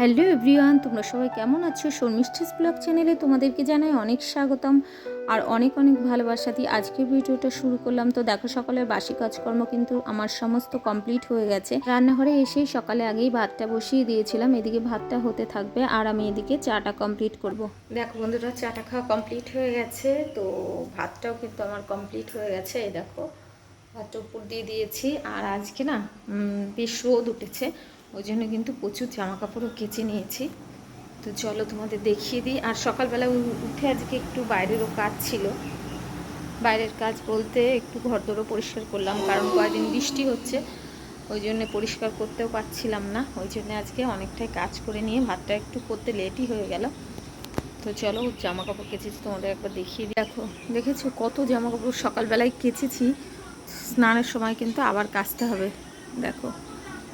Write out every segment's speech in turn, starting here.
Hello everyone, তোমরা সবাই কেমন আছো? শর্মিষ্ঠিস ব্লগ চ্যানেলে তোমাদেরকে জানাই অনেক স্বাগতম আর অনেক অনেক ভালোবাসা দিয়ে আজকে ভিডিওটা শুরু করলাম। তো দেখো, সকালের বাসি কাজকর্ম কিন্তু আমার সমস্ত কমপ্লিট হয়ে গেছে। রান্নাঘরে এসেই সকালে আগেই ভাতটা বসিয়ে দিয়েছিলাম। এদিকে ভাতটা হতে থাকবে আর আমি এদিকে চাটা কমপ্লিট করব। দেখো বন্ধুরা, চাটা খাওয়া কমপ্লিট হয়ে গেছে। তো ভাতটাও কিন্তু আমার কমপ্লিট হয়ে গেছে। এই দেখো, ভাতটা উপর দিয়ে দিয়েছি। আর আজকে না বেশ রোদ উঠেছে। ওই জন্য কিন্তু প্রচুর জামা কাপড়ও কেচে নিয়েছি। তো চলো তোমাদের দেখিয়ে দিই। আর সকালবেলা উঠে আজকে একটু বাইরেরও কাজ ছিল। বাইরের কাজ বলতে একটু ঘর দোরও পরিষ্কার করলাম, কারণ কয়েকদিন বৃষ্টি হচ্ছে। ওই জন্য পরিষ্কার করতেও পারছিলাম না। ওই জন্য আজকে অনেকটাই কাজ করে নিয়ে ভাতটা একটু করতে লেটই হয়ে গেল। তো চলো জামা কাপড় কেচেছি, তোমাদের একবার দেখিয়ে দিই। দেখো, দেখেছ কত জামা কাপড় সকালবেলায় কেচেছি? স্নানের সময় কিন্তু আবার কাচতে হবে। দেখো।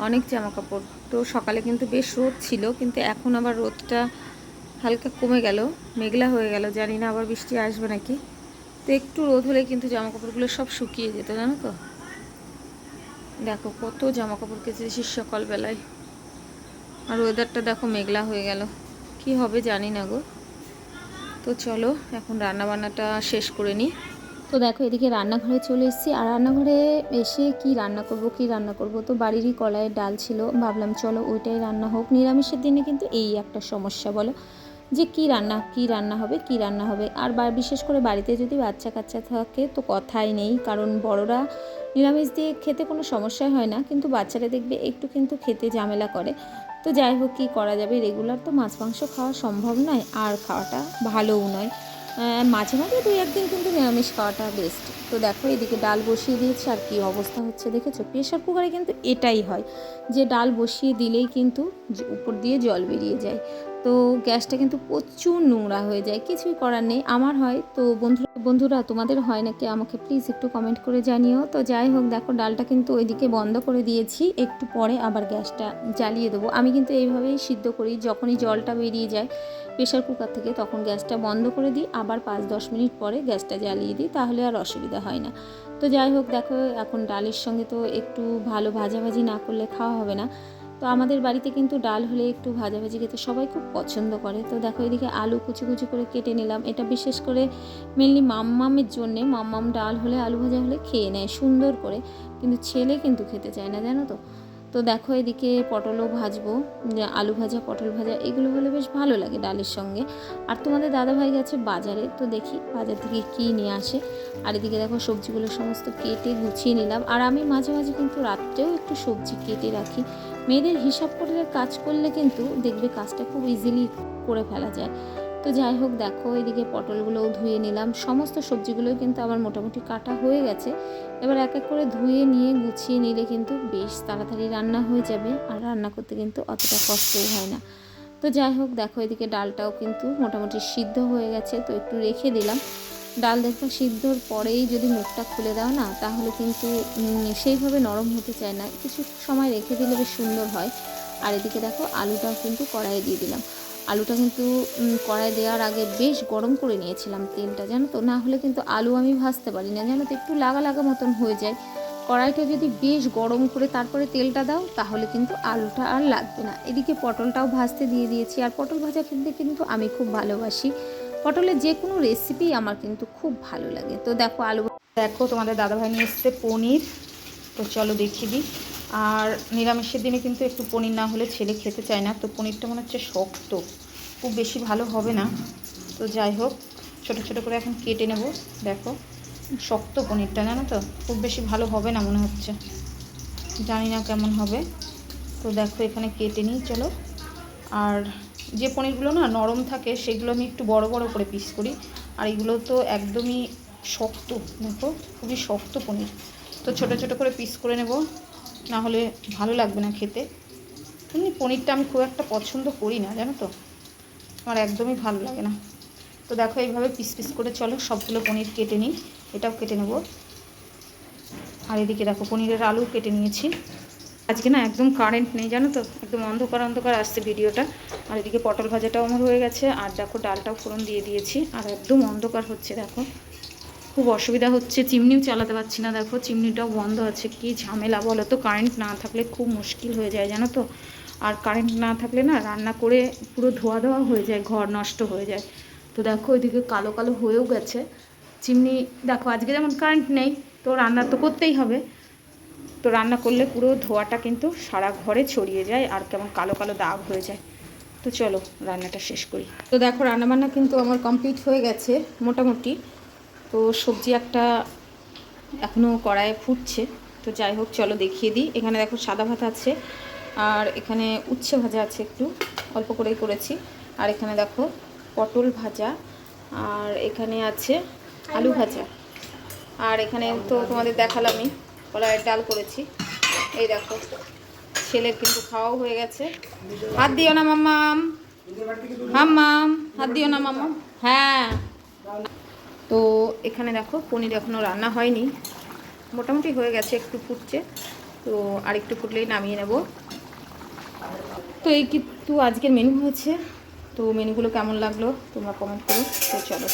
অনেক জামা কাপড় তো সকালে কিন্তু বেশ রোদ ছিল, কিন্তু এখন আবার রোদটা হালকা কমে গেল, মেঘলা হয়ে গেল, জানি না আবার বৃষ্টি আসবে নাকি। তো একটু রোদ হলে কিন্তু জামা কাপড়গুলো সব শুকিয়ে যেত, জানো তো? দেখো কত জামা কাপড় কেচেছি সকালবেলায়। আর ওয়েদারটা দেখো মেঘলা হয়ে গেল, কি হবে জানি না গো। তো চলো, এখন রান্না বান্নাটা শেষ করে নিই। তো দেখো এদিকে রান্নাঘরে চলে এসেছি। আর রান্নাঘরে এসে কি রান্না করব, কি রান্না করব? তো বাড়িরই কলাইয়ের ডাল ছিল। ভাবলাম চলো ওইটাই রান্না হোক। নিরামিষের দিনে কিন্তু এই একটা সমস্যা বলো। যে কি রান্না কি রান্না হবে, কি রান্না হবে? আর বিশেষ করে বাড়িতে যদি বাচ্চা কাচ্চা থাকে তো কথাই নেই। কারণ বড়রা নিরামিষ দিয়ে খেতে কোনো সমস্যাই হয় না। কিন্তু বাচ্চারা দেখবে একটু কিন্তু খেতে ঝামেলা করে। তো যাই হোক, কী করা যাবে? রেগুলার তো মাছ, মাংস খাওয়া সম্ভব নয়। আর খাওয়াটা ভালোও নয়। মাঝে মাঝে দুই একদিন কিন্তু নিরামিষ খাওয়াটা বেস্ট তো দেখো, এদিকে ডাল বসিয়ে দিয়েছে, আর কি অবস্থা হচ্ছে দেখেছ? প্রেশার কুকারে কিন্তু এটাই হয়। যে ডাল বসিয়ে দিলেই কিন্তু উপর দিয়ে জল বেরিয়ে যায়। তো গ্যাসটা কিন্তু প্রচুর নোংরা হয়ে যায়, কিছুই করার নেই। আমার হয়, তো বন্ধুরা বন্ধুরা, তোমাদের হয় নাকি? আমাকে প্লিজ একটু কমেন্ট করে জানিও। তো যাই হোক, দেখো, ডালটা কিন্তু ওইদিকে বন্ধ করে দিয়েছি। একটু পরে আবার গ্যাসটা জ্বালিয়ে দেবো। আমি কিন্তু এইভাবেই সিদ্ধ করি। যখনই জলটা বেরিয়ে যায় প্রেশার কুকার থেকে, তখন গ্যাসটা বন্ধ করে দিই। আবার পাঁচ, দশ মিনিট পরে গ্যাসটা জ্বালিয়ে দিই, তাহলে আর অসুবিধা হয় না। তো যাই হোক, দেখো, এখন ডালের সঙ্গে তো একটু ভালো ভাজাভাজি না করলে খাওয়া হবে না। তো আমাদের বাড়িতে কিন্তু ডাল হলে একটু ভাজাভাজি খেতে সবাই খুব পছন্দ করে। তো দেখো এদিকে আলু কুচি কুচি করে কেটে নিলাম। এটা বিশেষ করে মেনলি মাম্মামের জন্যে মাম্মাম ডাল হলে আলু ভাজা হলে খেয়ে নেয় সুন্দর করে। কিন্তু ছেলে কিন্তু খেতে চায় না, জানো তো? তো দেখো এদিকে পটলও ভাজবো আলু ভাজা, পটল ভাজা, এগুলো হলে বেশ ভালো লাগে ডালের সঙ্গে। আর তোমাদের দাদাভাই গেছে বাজারে, তো দেখি বাজার থেকে কী নিয়ে আসে। আর এদিকে দেখো সবজিগুলো সমস্ত কেটে গুছিয়ে নিলাম। আর আমি মাঝে মাঝে কিন্তু রাত্রেও একটু সবজি কেটে রাখি। মেয়েদের হিসাব করে কাজ করলে কিন্তু দেখবে কাজটা খুব ইজিলি করে ফেলা যায়। তো যাই হোক, দেখো, এদিকে পটলগুলোও ধুয়ে নিলাম। সমস্ত সবজিগুলোই কিন্তু আমার মোটামুটি কাটা হয়ে গেছে। এবার এক এক করে ধুয়ে নিয়ে গুছিয়ে নিলে কিন্তু বেশ তাড়াতাড়ি রান্না হয়ে যাবে। আর রান্না করতে কিন্তু অতটা কষ্টও হয় না। তো যাই হোক, দেখো, এদিকে ডালটাও কিন্তু মোটামুটি সিদ্ধ হয়ে গেছে। তো একটু রেখে দিলাম। ডাল দেখো সিদ্ধর পরেই যদি মুখটা খুলে দাও না, তাহলে কিন্তু সেইভাবে নরম হতে চায় না। কিছু সময় রেখে দিলে বেশ সুন্দর হয়। আর এদিকে দেখো, আলুটাও কিন্তু কড়াইয়ে দিয়ে দিলাম। আলুটা কিন্তু কড়াই দেওয়ার আগে বেশ গরম করে নিয়েছিলাম তেলটা, জানো তো? না হলে কিন্তু আলু আমি ভাজতে পারি না, জানো তো? একটু লাগা লাগা মতন হয়ে যায়। কড়াইটা যদি বেশ গরম করে তারপরে তেলটা দাও, তাহলে কিন্তু আলুটা আর লাগবে না। এদিকে পটলটাও ভাজতে দিয়ে দিয়েছি, আর পটল ভাজা খেতে কিন্তু আমি খুব ভালোবাসি। পটলের যে কোনো রেসিপি আমার কিন্তু খুব ভালো লাগে। তো দেখো, আলু দেখো, তোমাদের দাদাভাই নিয়ে এসছে পনির। তো চলো দেখিয়ে দিই। আর নিরামিষের দিনে কিন্তু একটু পনির না হলে ছেলে খেতে চায় না, তো পনিরটা মনে হচ্ছে শক্ত। খুব বেশি ভালো হবে না। তো যাই হোক, ছোট ছোট করে এখন কেটে নেব। দেখো, শক্ত পনিরটা, জানো তো? খুব বেশি ভালো হবে না মনে হচ্ছে। জানি না কেমন হবে। তো দেখো, এখানে কেটে নিই, চলো। আর যে পনিরগুলো না নরম থাকে, সেগুলো আমি একটু বড় বড় করে পিস করি। আর এগুলো তো একদমই শক্ত, দেখো? খুবই শক্ত পনির। তো ছোট ছোট করে পিস করে নেব। না হলে ভালো লাগবে না খেতে। এমনি পনিরটা আমি খুব একটা পছন্দ করি না, জানো তো? আমার একদমই ভালো লাগে না। তো দেখো এইভাবে পিস পিস করে চলো, সবগুলো পনির কেটে নিই, এটাও কেটে নেব। আর এদিকে দেখো পনিরের আলু কেটে নিয়েছি। আজকে না একদম কারেন্ট নেই, জানো তো? একদম অন্ধকার অন্ধকার আসছে ভিডিওটা। আর এদিকে পটল ভাজাটাও আমার হয়ে গেছে, আর দেখো ডালটাও ফোড়ন দিয়ে দিয়েছি, আর একদম অন্ধকার হচ্ছে, দেখো। খুব অসুবিধা হচ্ছে, চিমনিও চালাতে পারছি না। দেখো চিমনিটাও বন্ধ আছে, কি ঝামেলা বলো তো? কারেন্ট না থাকলে খুব মুশকিল হয়ে যায়, জানো তো? আর কারেন্ট না থাকলে না রান্না করে পুরো ধোয়া ধোয়া হয়ে যায়, ঘর নষ্ট হয়ে যায়। তো দেখো, ওইদিকে কালো কালো হয়েও গেছে। চিমনি, দেখো, আজকে যেমন কারেন্ট নেই, তো রান্না তো করতেই হবে। তো রান্না করলে পুরো ধোয়াটা কিন্তু সারা ঘরে ছড়িয়ে যায় আর কেমন কালো কালো দাগ হয়ে যায়। তো চলো, রান্নাটা শেষ করি। তো দেখো, রান্নাবান্না কিন্তু আমার কমপ্লিট হয়ে গেছে, মোটামুটি। তো সবজি একটা এখনও কড়াইয়ে ফুটছে। তো যাই হোক, চলো দেখিয়ে দিই। এখানে দেখো সাদা ভাত আছে, আর এখানে উচ্ছে ভাজা আছে একটু, অল্প করেই করেছি। আর এখানে দেখো পটল ভাজা, আর এখানে আছে আলু ভাজা। আর এখানে তো তোমাদের দেখালামই কলাইয়ের ডাল করেছি। এই দেখো, ছেলের কিন্তু খাওয়াও হয়ে গেছে। হাত দিও না, মাম্মাম। হাম্মাম হাত দিও না, মাম্মাম। হ্যাঁ। তো এখানে দেখো পনির এখনও রান্না হয়নি। মোটামুটি হয়ে গেছে, একটু ফুটছে। তো আর একটু ফুটলেই নামিয়ে নেব। তো এই কিন্তু আজকের মেনু হয়েছে। তো মেনুগুলো কেমন লাগল তোমরা কমেন্ট করো, তো চলো।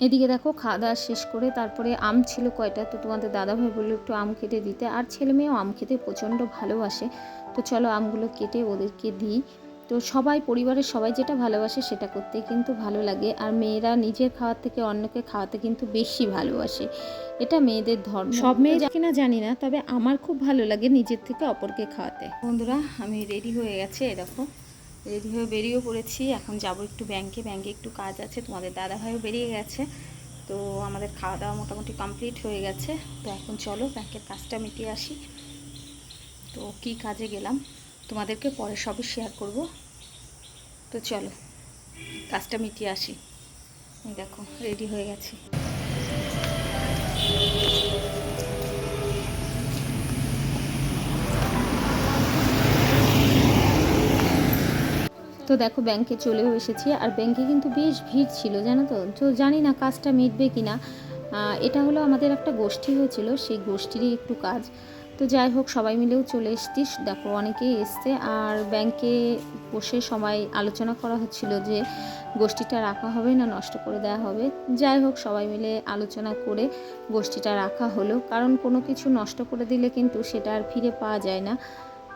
এদিকে দেখো খাওয়া দাওয়া শেষ করে তারপরে আম ছিল কয়টা? তো তোমাদের দাদাভাই বলল একটু আম কেটে দিতে। আর ছেলে মেয়েও আম খেতে প্রচণ্ড ভালোবাসে। তো চলো আমগুলো কেটে ওদেরকে দিই। তো সবাই পরিবারের সবাই যেটা ভালোবাসে সেটা করতে কিন্তু ভালো লাগে। আর মেয়েরা নিজের খাওয়ার থেকে অন্যকে খাওয়াতে কিন্তু বেশি ভালোবাসে। এটা মেয়েদের ধর্ম। সব মেয়ে কিনা জানি না তবে আমার খুব ভালো লাগে নিজের থেকে অপরকে খাওয়াতে। বন্ধুরা আমি রেডি হয়ে গেছে এরকম রেডি হয়ে বেরিয়েও পড়েছি। এখন যাব একটু ব্যাংকে। ব্যাংকে একটু কাজ আছে তোমাদের দাদা ভাইও বেরিয়ে গেছে। তো আমাদের খাওয়া দাওয়া মোটামুটি কমপ্লিট হয়ে গেছে। তো এখন চলো ব্যাংকের কাজটা মিটিয়ে আসি। তো কি কাজে গেলাম? তোমাদেরকে পরে সবই শেয়ার করব। তো চলো, কাজটা মিটিয়ে আসি। দেখো রেডি হয়ে গেছি। তো দেখো ব্যাংকে চলেও এসেছি। আর ব্যাংকে কিন্তু বেশ ভিড় ছিল, জানো তো? তো জানি না কাজটা মিটবে কি না এটা হলো আমাদের একটা গোষ্ঠী হয়েছিল, সেই গোষ্ঠীরই একটু কাজ। তো যাই হোক, সবাই মিলেও চলে এসছি। দেখো, অনেকেই এসছে। আর ব্যাংকে বসে সবাই আলোচনা করা হচ্ছিল যে গোষ্ঠীটা রাখা হবে না, নষ্ট করে দেওয়া হবে। যাই হোক, সবাই মিলে আলোচনা করে গোষ্ঠীটা রাখা হলো। কারণ কোনো কিছু নষ্ট করে দিলে কিন্তু সেটা আর ফিরে পাওয়া যায় না।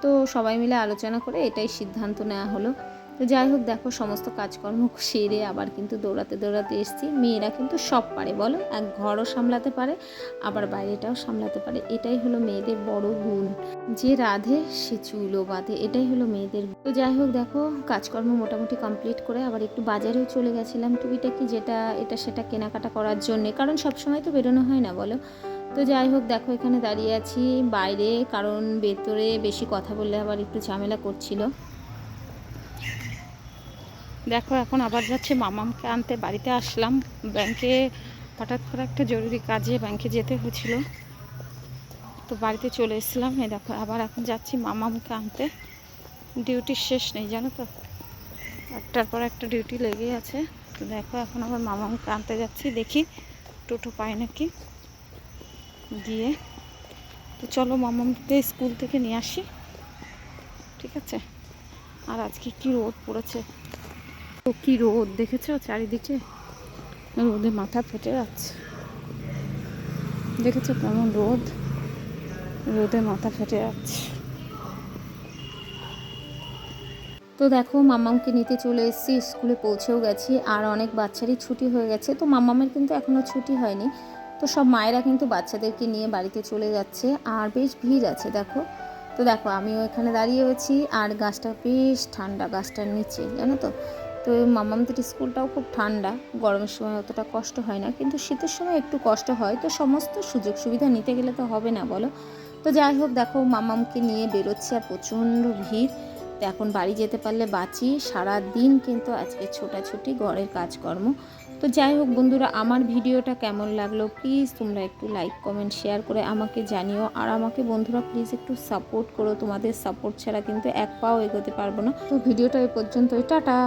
তো সবাই মিলে আলোচনা করে এটাই সিদ্ধান্ত নেওয়া হলো। তো যাই হোক, দেখো, সমস্ত কাজকর্ম সেরে আবার কিন্তু দৌড়াতে দৌড়াতে এসছি। মেয়েরা কিন্তু সব পারে, বলো? এক ঘরও সামলাতে পারে, আবার বাইরেটাও সামলাতে পারে। এটাই হলো মেয়েদের বড় গুণ। যে রাধে, সে চুলও বাঁধে। এটাই হলো মেয়েদের। তো যাই হোক, দেখো, কাজকর্ম মোটামুটি কমপ্লিট করে আবার একটু বাজারেও চলে গেছিলাম। টুকিটাকি যেটা, এটা সেটা কেনাকাটা করার জন্যে? কারণ সবসময় তো বেরোনো হয় না, বলো? তো যাই হোক, দেখো, এখানে দাঁড়িয়ে আছি। বাইরে, কারণ ভেতরে বেশি কথা বললে আবার একটু ঝামেলা করছিল। দেখো, এখন আবার যাচ্ছে মামামকে আনতে। বাড়িতে আসলাম। ব্যাংকে হঠাৎ করে একটা জরুরি কাজে ব্যাংকে যেতে হয়েছিল। তো বাড়িতে চলে এসেছিলাম। এই দেখো, আবার এখন যাচ্ছি মামামকে আনতে। ডিউটি শেষ নেই, জানো তো? একটার পর একটা ডিউটি লেগেই আছে। তো দেখো, এখন আবার মামামকে আনতে যাচ্ছি। দেখি, টোটো পাই নাকি? গিয়ে তো চলো মামামকে স্কুল থেকে নিয়ে আসি। ঠিক আছে? আর আজকে কি রোদ পড়েছে? কি রোদ দেখেছ চারিদিকে? রোদে মাথা ফেটে যাচ্ছে। দেখেছ কেমন রোদ? রোদে মাথা ফেটে যাচ্ছে। তো দেখো, মাম্মামকে নিতে চলে এসেছি, স্কুলে পৌঁছেও গেছি, আর অনেক বাচ্চারই ছুটি হয়ে গেছে। তো মাম্মামের কিন্তু এখনও ছুটি হয়নি। তো সব মায়েরা কিন্তু বাচ্চাদেরকে নিয়ে বাড়িতে চলে যাচ্ছে, আর বেশ ভিড় আছে, দেখো। তো দেখো, আমিও এখানে দাঁড়িয়ে আছি, আর গাছটা বেশ ঠান্ডা, গাছটার নিচে, জানো তো? তো মামামদের স্কুলটাও খুব ঠান্ডা, গরমের সময় অতটা কষ্ট হয় না, কিন্তু শীতের সময় একটু কষ্ট হয়, তো সমস্ত সুযোগ সুবিধা নিতে গেলে তো হবে না বলো। তো যাই হোক, দেখো মামামকে নিয়ে বেরোচ্ছি আর প্রচণ্ড ভিড়। তো এখন বাড়ি যেতে পারলে বাঁচি সারা দিন কিন্তু আজকে ছোটাছুটি, ঘরের কাজকর্ম। তো যাই হোক বন্ধুরা, আমার ভিডিওটা কেমন লাগল প্লিজ তোমরা একটু লাইক, কমেন্ট, শেয়ার করে আমাকে জানিও। আর আমাকে বন্ধুরা প্লিজ একটু সাপোর্ট করো, তোমাদের সাপোর্ট ছাড়া কিন্তু এক পাও এগোতে পারব না। তো ভিডিওটা এই পর্যন্তই, টাটা।